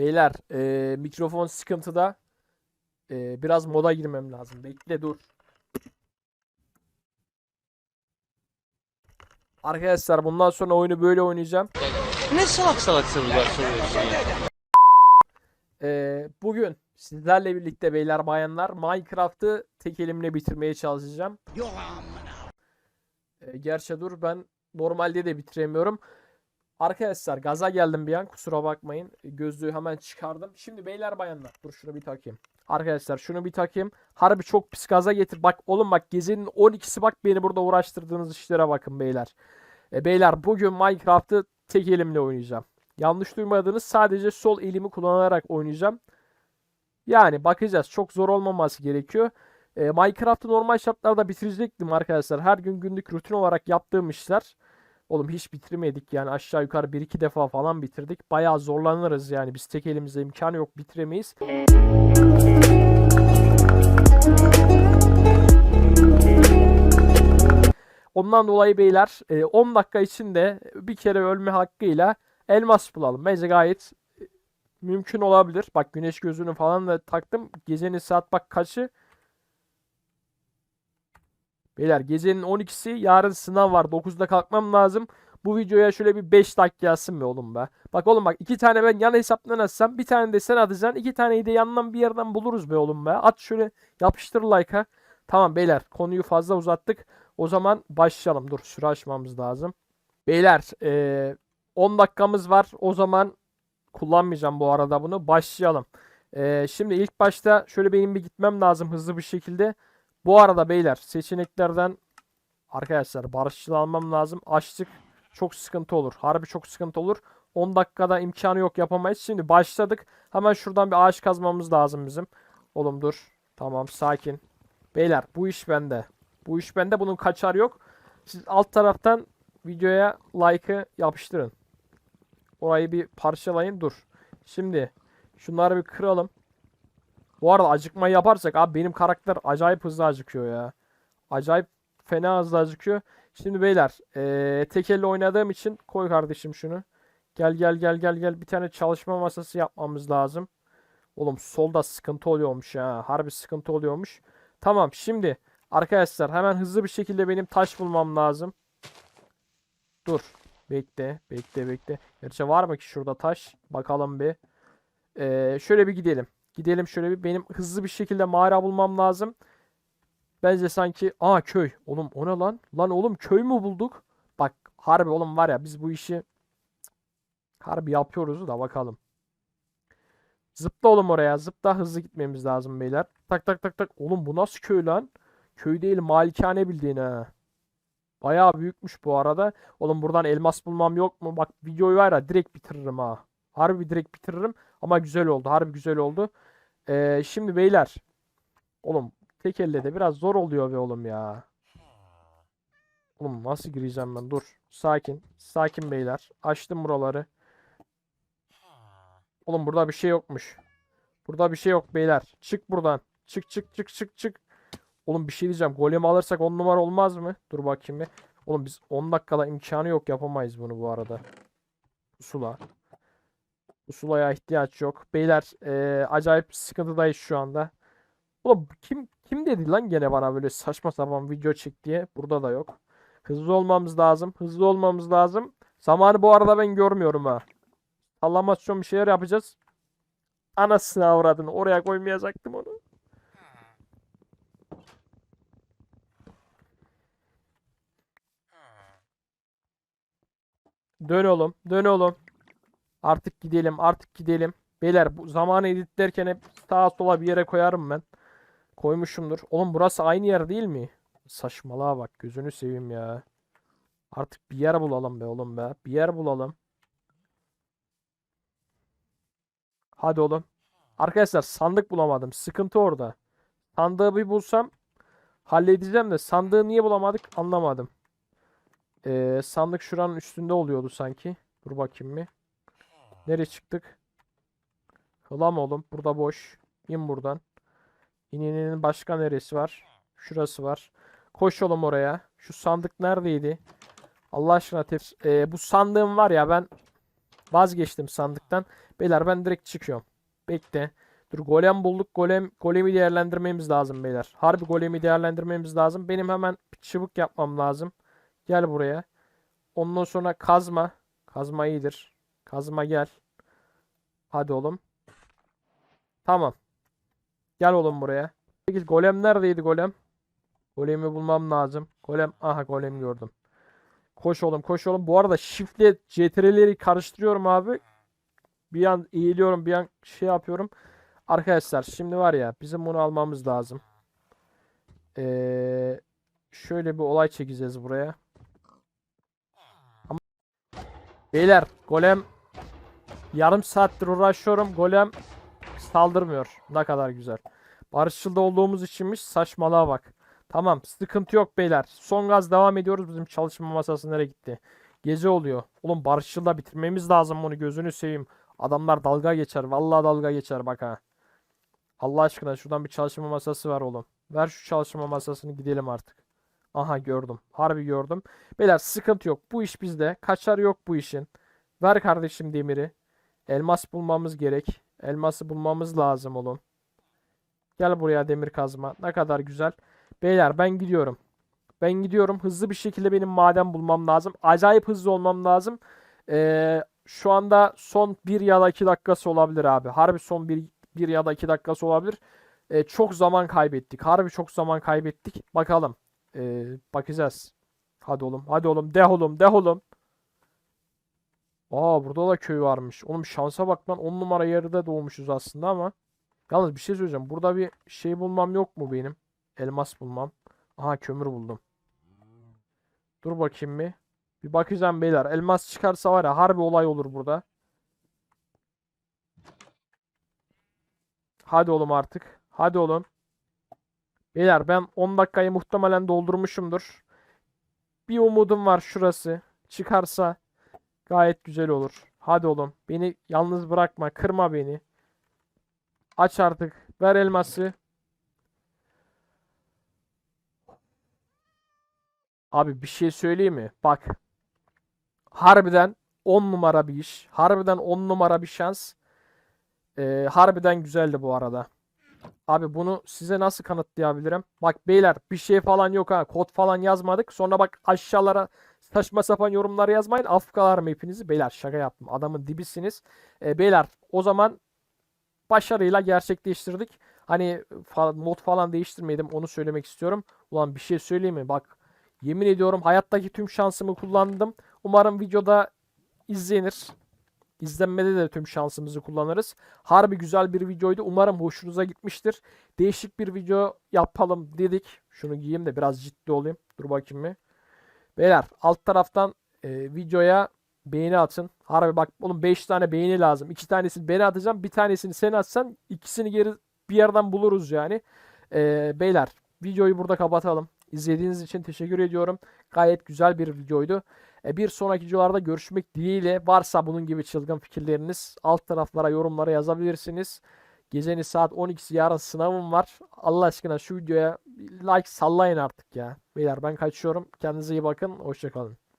Beyler e, mikrofon sıkıntıda. E, biraz moda girmem lazım. Bekle dur. Arkadaşlar bundan sonra oyunu böyle oynayacağım. Ne salak salak sorular soruyorsun ya? E, bugün sizlerle birlikte beyler bayanlar Minecraft'ı tek elimle bitirmeye çalışacağım. E, gerçi dur ben normalde de bitiremiyorum. Arkadaşlar gaza geldim bir an kusura bakmayın. Gözlüğü hemen çıkardım. Şimdi beyler bayanlar dur şunu bir takayım. Arkadaşlar şunu bir takayım. Harbi çok pis gaza getir. Bak oğlum bak gecenin 12'si bak beni burada uğraştırdığınız işlere bakın beyler. E, beyler bugün Minecraft'ı tek elimle oynayacağım. Yanlış duymadınız sadece sol elimi kullanarak oynayacağım. Yani bakacağız çok zor olmaması gerekiyor. E, Minecraft'ı normal şartlarda bitirecektim arkadaşlar. Her gün günlük rutin olarak yaptığım işler. Oğlum hiç bitirmedik yani aşağı yukarı bir iki defa falan bitirdik. Bayağı zorlanırız yani biz tek elimizde imkanı yok bitiremeyiz. Ondan dolayı beyler e, 10 dakika içinde bir kere ölme hakkıyla elmas bulalım. Bence gayet e, mümkün olabilir. Bak güneş gözünü falan da taktım. Gecenin saat bak kaçı? Beyler gecenin 12'si yarın sınav var. 9'da kalkmam lazım. Bu videoya şöyle bir 5 dakika yazsın be oğlum be. Bak oğlum bak iki tane ben yan hesaptan atsam bir tane de sen atacaksın. iki taneyi de yandan bir yerden buluruz be oğlum be. At şöyle yapıştır like'a. Tamam beyler konuyu fazla uzattık. O zaman başlayalım. Dur süre açmamız lazım. Beyler eee 10 dakikamız var. O zaman kullanmayacağım bu arada bunu. Başlayalım. Eee, şimdi ilk başta şöyle benim bir gitmem lazım hızlı bir şekilde. Bu arada beyler seçeneklerden arkadaşlar barışçıl almam lazım. Açtık. Çok sıkıntı olur. Harbi çok sıkıntı olur. 10 dakikada imkanı yok yapamayız. Şimdi başladık. Hemen şuradan bir ağaç kazmamız lazım bizim. Oğlum dur. Tamam sakin. Beyler bu iş bende. Bu iş bende. Bunun kaçar yok. Siz alt taraftan videoya like'ı yapıştırın. Orayı bir parçalayın. Dur. Şimdi şunları bir kıralım. Bu arada acıkmayı yaparsak abi benim karakter acayip hızlı acıkıyor ya. Acayip fena hızlı acıkıyor. Şimdi beyler eee tek elle oynadığım için koy kardeşim şunu. Gel gel gel gel gel bir tane çalışma masası yapmamız lazım. Oğlum solda sıkıntı oluyormuş ya. Harbi sıkıntı oluyormuş. Tamam şimdi arkadaşlar hemen hızlı bir şekilde benim taş bulmam lazım. Dur. Bekle bekle bekle. Gerçi var mı ki şurada taş? Bakalım bir. Eee, şöyle bir gidelim. Gidelim şöyle bir. Benim hızlı bir şekilde mağara bulmam lazım. Bence sanki... Aa köy. Oğlum o ne lan? Lan oğlum köy mü bulduk? Bak harbi oğlum var ya biz bu işi harbi yapıyoruz da bakalım. Zıpla oğlum oraya. Zıpla hızlı gitmemiz lazım beyler. Tak tak tak tak. Oğlum bu nasıl köy lan? Köy değil malikane bildiğin ha. Bayağı büyükmüş bu arada. Oğlum buradan elmas bulmam yok mu? Bak videoyu var ya direkt bitiririm ha. Harbi direkt bitiririm. Ama güzel oldu. Harbi güzel oldu. Ee, şimdi beyler. Oğlum tek elle de biraz zor oluyor be oğlum ya. Oğlum nasıl gireceğim ben? Dur. Sakin. Sakin beyler. Açtım buraları. Oğlum burada bir şey yokmuş. Burada bir şey yok beyler. Çık buradan. Çık çık çık çık çık. Oğlum bir şey diyeceğim. Golemi alırsak 10 numara olmaz mı? Dur bakayım bir. Oğlum biz 10 dakikada imkanı yok yapamayız bunu bu arada. Pusula. Pusulaya ihtiyaç yok. Beyler eee, acayip sıkıntıdayız şu anda. Oğlum kim kim dedi lan gene bana böyle saçma sapan video çek diye. Burada da yok. Hızlı olmamız lazım. Hızlı olmamız lazım. Zamanı bu arada ben görmüyorum ha. Sallamasyon bir şeyler yapacağız. Anasını avradını. Oraya koymayacaktım onu. Dön oğlum. Dön oğlum. Artık gidelim. Artık gidelim. Beyler bu zamanı editlerken hep sağa sola bir yere koyarım ben. Koymuşumdur. Oğlum burası aynı yer değil mi? Saçmalığa bak. Gözünü seveyim ya. Artık bir yer bulalım be oğlum be. Bir yer bulalım. Hadi oğlum. Arkadaşlar sandık bulamadım. Sıkıntı orada. Sandığı bir bulsam halledeceğim de sandığı niye bulamadık anlamadım. Ee, sandık şuranın üstünde oluyordu sanki. Dur bakayım bir. Nereye çıktık? Hılam oğlum. Burada boş. İn buradan. İninin başka neresi var? Şurası var. Koş oğlum oraya. Şu sandık neredeydi? Allah aşkına tef- Ee, bu sandığım var ya ben Vazgeçtim sandıktan. Beyler ben direkt çıkıyorum. Bekle. Dur golem bulduk. Golem golemi değerlendirmemiz lazım beyler. Harbi golemi değerlendirmemiz lazım. Benim hemen çubuk yapmam lazım. Gel buraya. Ondan sonra kazma. Kazma iyidir. Kazma gel. Hadi oğlum. Tamam. Gel oğlum buraya. Peki golem neredeydi golem? Golemi bulmam lazım. Golem. Aha golem gördüm. Koş oğlum koş oğlum. Bu arada shift'le CTRL'leri karıştırıyorum abi. Bir an eğiliyorum bir an şey yapıyorum. Arkadaşlar şimdi var ya bizim bunu almamız lazım. Ee, şöyle bir olay çekeceğiz buraya. Ama beyler golem yarım saattir uğraşıyorum. Golem saldırmıyor. Ne kadar güzel. Barışçıl'da olduğumuz içinmiş. Saçmalığa bak. Tamam sıkıntı yok beyler. Son gaz devam ediyoruz. Bizim çalışma masası nereye gitti? Gece oluyor. Oğlum Barışçıl'da bitirmemiz lazım bunu gözünü seveyim. Adamlar dalga geçer. Vallahi dalga geçer bak ha. Allah aşkına şuradan bir çalışma masası var oğlum. Ver şu çalışma masasını gidelim artık. Aha gördüm. Harbi gördüm. Beyler sıkıntı yok. Bu iş bizde. Kaçar yok bu işin. Ver kardeşim demiri. Elmas bulmamız gerek. Elması bulmamız lazım oğlum. Gel buraya demir kazma. Ne kadar güzel. Beyler ben gidiyorum. Ben gidiyorum. Hızlı bir şekilde benim maden bulmam lazım. Acayip hızlı olmam lazım. Ee, şu anda son 1 ya da 2 dakikası olabilir abi. Harbi son 1, 1 ya da 2 dakikası olabilir. Ee, çok zaman kaybettik. Harbi çok zaman kaybettik. Bakalım. Ee, bakacağız. Hadi oğlum. Hadi oğlum. De oğlum. De oğlum. Aa burada da köy varmış. Oğlum şansa bak lan 10 numara yerde doğmuşuz aslında ama. Yalnız bir şey söyleyeceğim. Burada bir şey bulmam yok mu benim? Elmas bulmam. Aha kömür buldum. Dur bakayım bir. Bir bakacağım beyler. Elmas çıkarsa var ya harbi olay olur burada. Hadi oğlum artık. Hadi oğlum. Beyler ben 10 dakikayı muhtemelen doldurmuşumdur. Bir umudum var şurası. Çıkarsa gayet güzel olur. Hadi oğlum. Beni yalnız bırakma. Kırma beni. Aç artık. Ver elması. Abi bir şey söyleyeyim mi? Bak. Harbiden 10 numara bir iş. Harbiden 10 numara bir şans. Ee, harbiden güzeldi bu arada. Abi bunu size nasıl kanıtlayabilirim? Bak beyler bir şey falan yok ha. Kod falan yazmadık. Sonra bak aşağılara saçma sapan yorumlar yazmayın. Afkalarım hepinizi. Beyler şaka yaptım. Adamın dibisiniz. Ee, beyler o zaman başarıyla gerçekleştirdik. Hani fa- mod falan değiştirmedim. Onu söylemek istiyorum. Ulan bir şey söyleyeyim mi? Bak yemin ediyorum hayattaki tüm şansımı kullandım. Umarım videoda izlenir. İzlenmede de tüm şansımızı kullanırız. Harbi güzel bir videoydu. Umarım hoşunuza gitmiştir. Değişik bir video yapalım dedik. Şunu giyeyim de biraz ciddi olayım. Dur bakayım bir. Beyler alt taraftan e, videoya beğeni atın. Harbi bak oğlum 5 tane beğeni lazım. 2 tanesini ben atacağım. Bir tanesini sen atsan ikisini geri bir yerden buluruz yani. E, beyler videoyu burada kapatalım. İzlediğiniz için teşekkür ediyorum. Gayet güzel bir videoydu. E, bir sonraki videolarda görüşmek dileğiyle. Varsa bunun gibi çılgın fikirleriniz alt taraflara yorumlara yazabilirsiniz. Gecenin saat 12'si yarın sınavım var. Allah aşkına şu videoya like sallayın artık ya. Beyler ben kaçıyorum. Kendinize iyi bakın. Hoşçakalın.